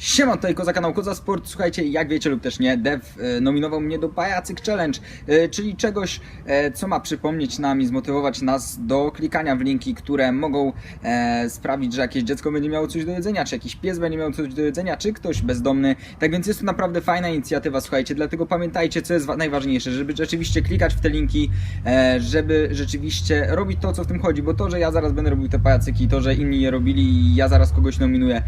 Siema, tutaj Koza kanał Koza Sport. Słuchajcie, jak wiecie lub też nie, Dev e, nominował mnie do Pajacyk Challenge, e, czyli czegoś, e, co ma przypomnieć nam i zmotywować nas do klikania w linki, które mogą sprawić, że jakieś dziecko będzie miało coś do jedzenia, czy jakiś pies będzie miał coś do jedzenia, czy ktoś bezdomny. Tak więc jest to naprawdę fajna inicjatywa, słuchajcie, dlatego pamiętajcie, co jest wa- najważniejsze, żeby rzeczywiście klikać w te linki, żeby rzeczywiście robić to, co w tym chodzi, bo to, że ja zaraz będę robił te pajacyki, to, że inni je robili i ja zaraz kogoś nominuję,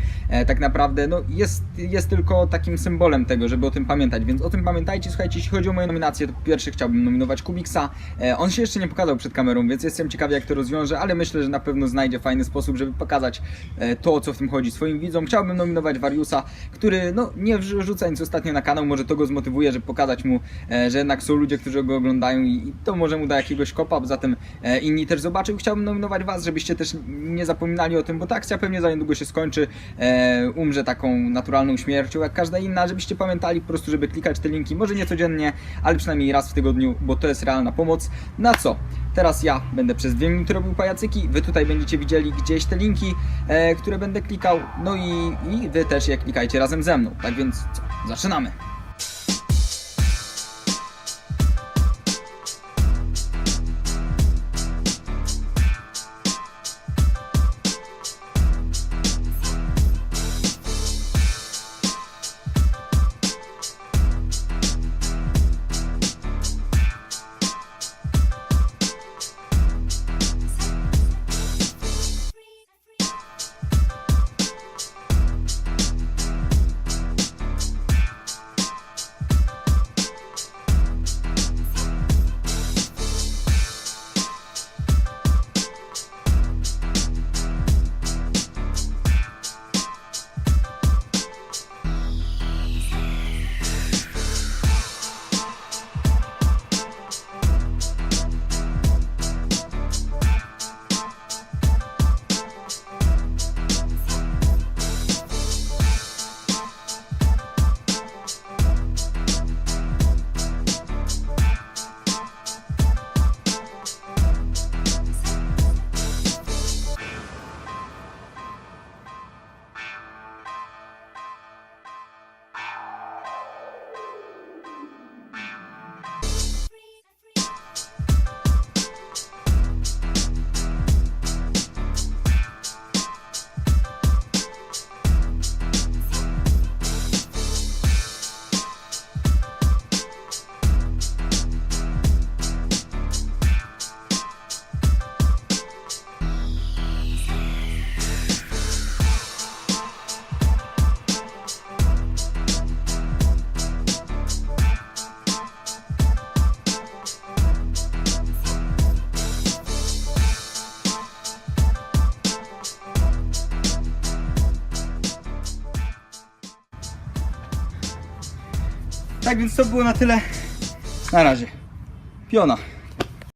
tak naprawdę, no jest, jest tylko takim symbolem tego, żeby o tym pamiętać, więc o tym pamiętajcie. Słuchajcie, jeśli chodzi o moje nominacje, to po pierwsze chciałbym nominować Kubiksa. E, on się jeszcze nie pokazał przed kamerą, więc jestem ciekawy, jak to rozwiąże, ale myślę, że na pewno znajdzie fajny sposób, żeby pokazać e, to, o co w tym chodzi swoim widzom. Chciałbym nominować Wariusa, który no, nie wrzu- rzuca nic ostatnio na kanał, może to go zmotywuje, żeby pokazać mu, e, że jednak są ludzie, którzy go oglądają i, to może mu da jakiegoś kopa, e, inni też zobaczył. Chciałbym nominować Was, żebyście też nie zapominali o tym, bo ta akcja pewnie za niedługo się skończy, umrze taką naturalną śmiercią, jak każda inna, żebyście pamiętali po prostu, żeby klikać te linki, może nie codziennie, ale przynajmniej raz w tygodniu, bo to jest realna pomoc. Na co? Teraz ja będę przez dwie minuty robił pajacyki, Wy tutaj będziecie widzieli gdzieś te linki, e, które będę klikał, no i, i Wy też je klikajcie razem ze mną. Tak więc co? Zaczynamy! Tak więc to było na tyle. Na razie. Piona.